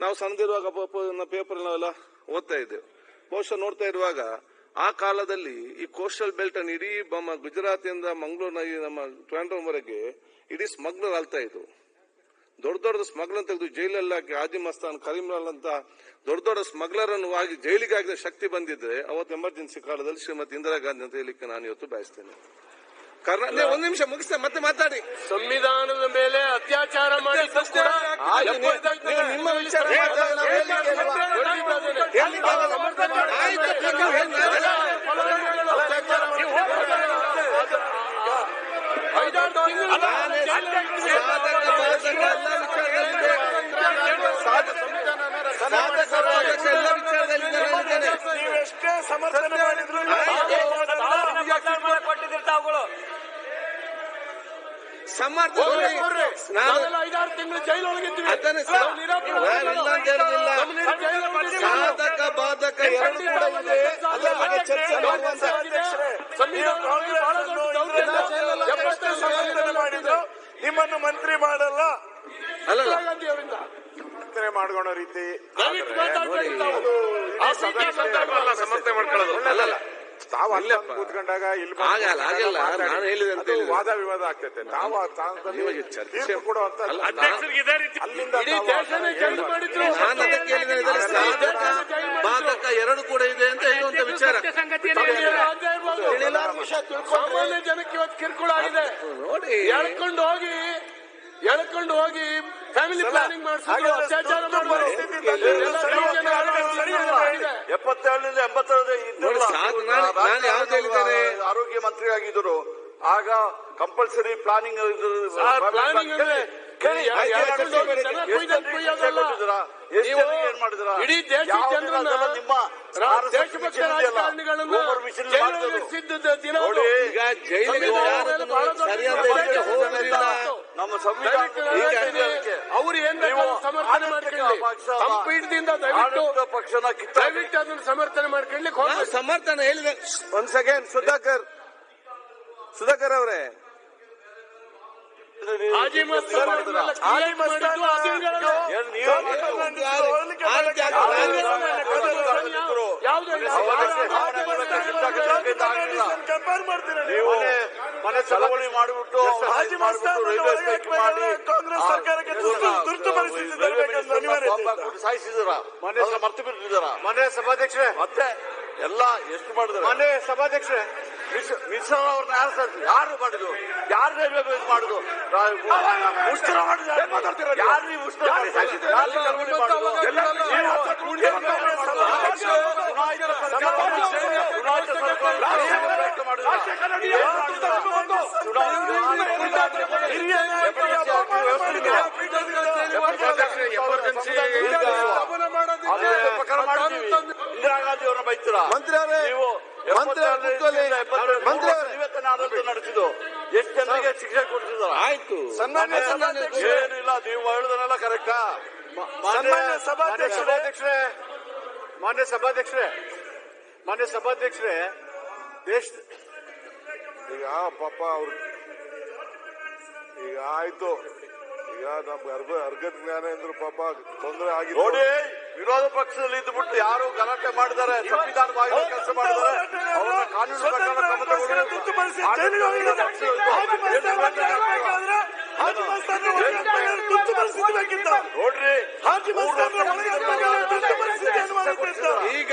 ನಾವು ಸಣ್ಣದಿರುವಾಗ ಪೇಪರ್ ನಾವೆಲ್ಲ ಓದ್ತಾ ಇದ್ದೇವೆ. ಬಹುಶಃ ನೋಡ್ತಾ ಇರುವಾಗ ಆ ಕಾಲದಲ್ಲಿ ಈ ಕೋಸ್ಟಲ್ ಬೆಲ್ಟ್ ಅನ್ನು ಇಡೀ ನಮ್ಮ ಗುಜರಾತ್ ಇಂದ ಮಂಗಳೂರಿನ ಈ ನಮ್ಮ ಟ್ರಾಂಡೋಮ್ವರೆಗೆ ಇಡೀ ಸ್ಮಗ್ಲರ್ ಆಗ್ತಾ ಇದ್ರು ದೊಡ್ಡ ದೊಡ್ಡ ಸ್ಮಗ್ಲರ್ ತೆಗೆದು ಜೈಲಲ್ಲಿ ಹಾಕಿ ಕರೀಂರಾಲ್ ಕರೀಂಲಾಲ್ ಅಂತ ದೊಡ್ಡ ದೊಡ್ಡ ಸ್ಮಗ್ಲರ್ ಅನ್ನು ಆಗಿ ಜೈಲಿಗೆ ಹಾಕಿದ ಶಕ್ತಿ ಬಂದಿದ್ರೆ ಅವತ್ತು ಎಮರ್ಜೆನ್ಸಿ ಕಾಲದಲ್ಲಿ ಶ್ರೀಮತಿ ಇಂದಿರಾ ಗಾಂಧಿ ಅಂತ ಹೇಳಿಕ್ಕೆ ನಾನು ಇವತ್ತು ಬಯಸ್ತೇನೆ. ಕರ್ನಾ ನೀವು ಒಂದು ನಿಮಿಷ ಮುಗಿಸ್ತೇನೆ ಮತ್ತೆ ಮಾತಾಡಿ. ಸಂವಿಧಾನದ ಮೇಲೆ ಅತ್ಯಾಚಾರ ನೀವು ನಿಮ್ಮ ವಿಚಾರ ಎಲ್ಲ ವಿಚಾರದಲ್ಲಿ ನೀವೆಷ್ಟೇ ಸಮರ್ಥನೆ ಮಾಡಿದ್ರು ನಾನು ಐದಾರು ತಿಂಗಳು. ಸಾಧಕ ಬಾಧಕ ಎರಡು ಕೂಡ ಇದೆ ಅದರ ಬಗ್ಗೆ ಚರ್ಚೆ ಮಾಡುವಂತ ಎಷ್ಟೇ ಸಮರ್ಥನೆ ಮಾಡಿದ್ರು ನಿಮ್ಮನ್ನು ಮಂತ್ರಿ ಮಾಡಲ್ಲ. ಅಲ್ಲಲ್ಲ. ಅವರಿಂದ. ರೀತಿ ಮಾಡ್ಕೊಳೋ ರೀತಿ ದಯವಿಟ್ಟು ಮಾತಾಡ್ತಾ ಇದ್ದೀವಿ ನಾವು. ಅದು ಆ ರೀತಿ ಸಂದರ್ಭ ಅಲ್ಲ ಸಮರ್ಥನೆ ಮಾಡ್ಕೊಳ್ಳೋದು ಅಲ್ಲಲ್ಲ ತಾವು ಅಲ್ಲಿ ಕೂತ್ಕೊಂಡಾಗ ಇಲ್ಲಿ ಆಗಲ್ಲ, ಆಗಲ್ಲ. ನಾನು ಹೇಳಿದೆ ಅಂತ ಅದು ಹೇಳಿದೆ. ವಾದ ವಿವಾದ ಆಗ್ತೈತೆ. ತಾವು ಆ ಸ್ಥಾನದಲ್ಲಿ ಚರ್ಚೆ ಅಲ್ಲಿಂದ ಬಾಧಕ ಎರಡು ಕೂಡ ಇದೆ ಅಂತ ಹೇಳುವಂತ ವಿಚಾರ. ಸಾಮಾನ್ಯ ಜನಕ್ಕೆ ಇವತ್ತು ಕಿರುಕುಳ ಆಗಿದೆ. ನೋಡಿ. ಎಳ್ಕೊಂಡು ಹೋಗಿ ಎಳ್ಕೊಂಡು ಹೋಗಿ ಫ್ಯಾಮಿಲಿ ಪ್ಲಾನಿಂಗ್ ಮಾಡಿಸ್ತಾರೆ ಅತ್ಯಾಚಾರ ಆಗಿದೆ. ಎಪ್ಪತ್ತೇಳರಿಂದ ನಾನು ಆರೋಗ್ಯ ಮಂತ್ರಿ ಆಗಿದ್ದರು ಆಗ ಕಂಪಲ್ಸರಿ ಪ್ಲಾನಿಂಗ್ ಇಡೀ ನಮ್ಮ ಸಂವಿಧಾನ ಅವ್ರು ಏನ್ ಸಮರ್ಥನೆ ಮಾಡ್ಕೊಳ್ಳಿ ಸಂಪೀಠದಿಂದ ದಯವಿಟ್ಟು ಪಕ್ಷನ ದಯವಿಟ್ಟು ಅದನ್ನು ಸಮರ್ಥನೆ ಮಾಡ್ಕೊಳ್ಳಿಕ್ಕೆ ನಾನು ಸಮರ್ಥನೆ ಹೇಳಿದೆ. ಒಂದ್ ಸೆಕೆಂಡ್ ಸುಧಾಕರ್. ಸುಧಾಕರ್ ಅವರೇ. ಹಾಜಿ ಮಸ್ತಾನ್ ಅವ್ರನ್ನೆಲ್ಲ create ಮಾಡಿದ್ದು ಆದಿಲ್ಗಳು. ಏನ್ ನೀವು ಯಾವ್ದು ಇಲ್ಲ. ಕಂಪೇರ್ ಮಾಡ್ತೀರಾ ನೀವು ಮನೆ ಚಳವಳಿ ಮಾಡಿಬಿಟ್ಟು ಹಾಜಿ ಮಾಡಿ ಕಾಂಗ್ರೆಸ್ ಸರ್ಕಾರಕ್ಕೆ ತುರ್ತು ಪರಿಸ್ಥಿತಿ ತರಬೇಕೆಂದು ಅನಿವಾರ್ಯತೆ. ಸಾಯಿಸಿದಾರ ಮನೆ ಮರ್ತು ಮನೆ ಸಭಾಧ್ಯಕ್ಷರೇ. ಮತ್ತೆ ಎಲ್ಲ ಎಷ್ಟು ಮಾಡಿದ್ರು ಮನೆ ಸಭಾಧ್ಯಕ್ಷರೇ. ಮಿಶ್ರ ಅವ್ರನ್ನ ಯಾರು? ಯಾರು ಮಾಡಿದ್ರು ಯಾರು ರೈಲ್ವೆ ಇದು ಮಾಡುದು? ಉಷ್ಣ ಮಾಡಿದ್ರು ಯಾರು ನೀವು ಮುಷ್ಕರ ಎಮರ್ಜೆನ್ಸಿ. ಇಂದಿರಾ ಗಾಂಧಿ ಅವ್ರನ್ನ ಬೈತೀರಾ ಮಂತ್ರಿ ಅವರೇ ನೀವು ಮಂತ್ರಿ. ಮಂತ್ರಿ ಆಡಳಿತ ನಡೆಸಿದ್ದು. ಎಷ್ಟು ಜನರಿಗೆ ಶಿಕ್ಷೆ ಕೊಡ್ತಿದಾರ ಆಯ್ತು. ಸನ್ಮಾನ್ಯ ಏನಿಲ್ಲ ನೀವು ಹೇಳಿದನೆಲ್ಲ ಕರೆಕ್ಟಾ? ಮಾನ್ಯ ಸಭಾಧ್ಯಕ್ಷರೇ. ಮಾನ್ಯ ಸಭಾಧ್ಯಕ್ಷರೇ. ಮಾನ್ಯ ಸಭಾಧ್ಯಕ್ಷರೇ ದೇಶ ಈಗ ಪಾಪ ಅವ್ರ ಈಗ ಆಯ್ತು ಈಗ ನಮ್ಗೆ ಅರ್ಧ ಜ್ಞಾನ ಜ್ಞಾನೇಂದ್ರ ಪಾಪ ತೊಂದರೆ ಆಗಿದೆ ನೋಡಿ ವಿರೋಧ ಪಕ್ಷದಲ್ಲಿ ಇದ್ಬಿಟ್ಟು ಯಾರು ಗಲಾಟೆ ಮಾಡಿದ್ದಾರೆ ಸಂವಿಧಾನವಾಗಿ ಕೆಲಸ ಮಾಡಿದ್ದಾರೆ ಅವ್ರನ್ನ ಕಾನೂನು ಪ್ರಕಾರ ಕ್ರಮ ತಗೊಳ್ಳಿ. ನೋಡ್ರಿ ಈಗ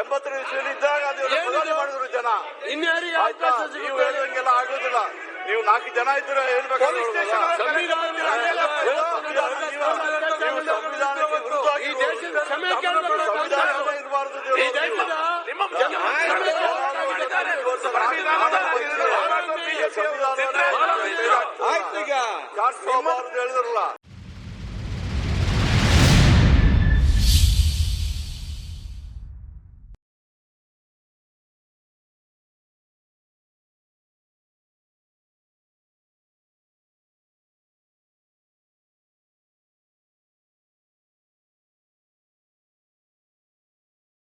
ಎಂಬತ್ತರ ಇದ್ದಾಗ ಅದು ಮಾಡಿದ್ರು ಜನ. ಇನ್ಯಾರಿಗೆ ಆಯ್ತಾ? ಅವಕಾಶ ನೀವು ಹೇಳಿದಂಗೆಲ್ಲ ಆಗೋದಿಲ್ಲ. ನೀವು ನಾಲ್ಕು ಜನ ಇದ್ರೆ ಏನ್ ಕೇಳಬೇಕು ಸಂವಿಧಾನ ಹೇಳಿದ್ರಲ್ಲ.